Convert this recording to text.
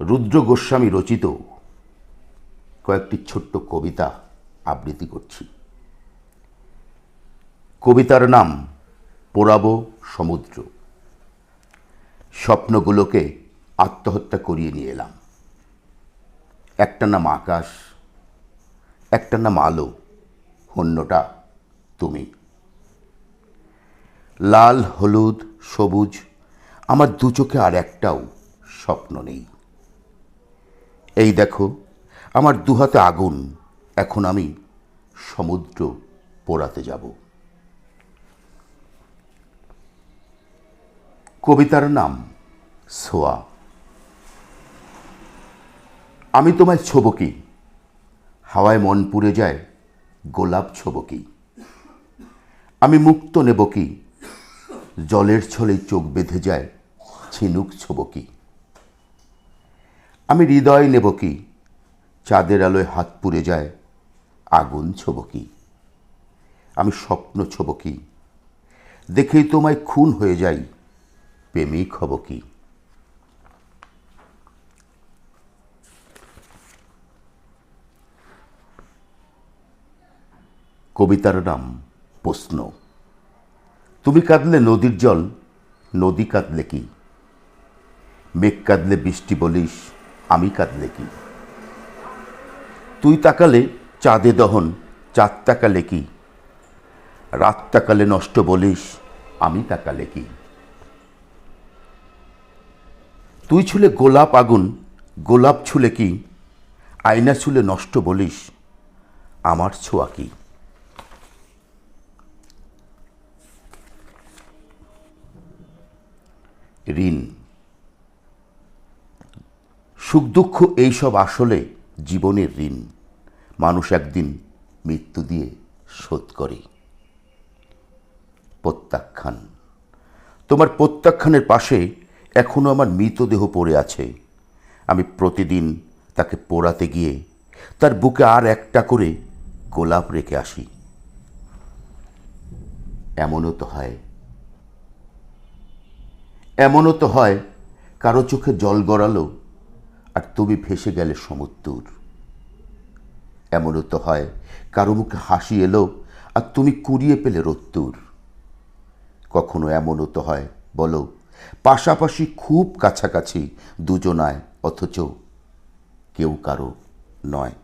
রুদ্র গোস্বামী রচিত কয়েকটি ছোট্ট কবিতা আবৃত্তি করছি। কবিতার নাম পোড়াবো সমুদ্র। স্বপ্নগুলোকে আত্মহত্যা করিয়ে নিয়ে এলাম। একটা নাম আকাশ, একটা নাম আলো, অন্যটা তুমি। লাল, হলুদ, সবুজ, আমার দু চোখে আর একটাও স্বপ্ন নেই। এই দেখো, আমার দুহাতে আগুন, এখন আমি সমুদ্র পোড়াতে যাব। কবিতার নাম, সোয়া। আমি তোমায় ছবকি, হাওয়ায় মন পুড়ে যায় গোলাপ ছবকি। আমি মুক্ত নেব কি, জলের ছলে চোখ বেঁধে যায় ঝিনুক ছবকি। আমি হৃদয় নেব কি? চাঁদের আলোয় হাত পুড়ে যায়, আগুন ছবকি আমি স্বপ্ন ছবকি দেখেই তোমায় খুন হয়ে যাই, প্রেমিক হব কি? কবিতার নাম প্রশ্ন। তুমি কাঁদলে নদীর জল, নদী কাঁদলে কি? মেঘ কাঁদলে বৃষ্টি বলিস আমি কাঁদলে কি? তুই তাকালে চাঁদে দহন, চাঁদ তাকালে কি? রাত তাকালে নষ্ট বলিস, আমি তাকালে কি? তুই ছুলে গোলাপ আগুন, গোলাপ ছুলে কি? আয়না ছুলে নষ্ট বলিস, আমার ছোঁয়া কি? ঋণ সুখ দুঃখ এইসব আসলে জীবনের ঋণ। মানুষ একদিন মৃত্যু দিয়ে শোধ করে। প্রত্যাখ্যান। তোমার প্রত্যাখ্যানের পাশে এখনও আমার মৃতদেহ পড়ে আছে। আমি প্রতিদিন তাকে পোড়াতে গিয়ে তার বুকে আর একটা করে গোলাপ রেখে আসি। এমনও তো হয়। এমনও তো হয় কারও চোখে জল গড়ালো আর তুমি ভেসে গেলে সমুদ্র এমনও তো হয়, কারও মুখে হাসি এলো আর তুমি কুড়িয়ে পেলে রত্তুর কখনো এমনও তো হয়, বলো, পাশাপাশি খুব কাছাকাছি দুজনায় অথচ কেউ কারও নয়।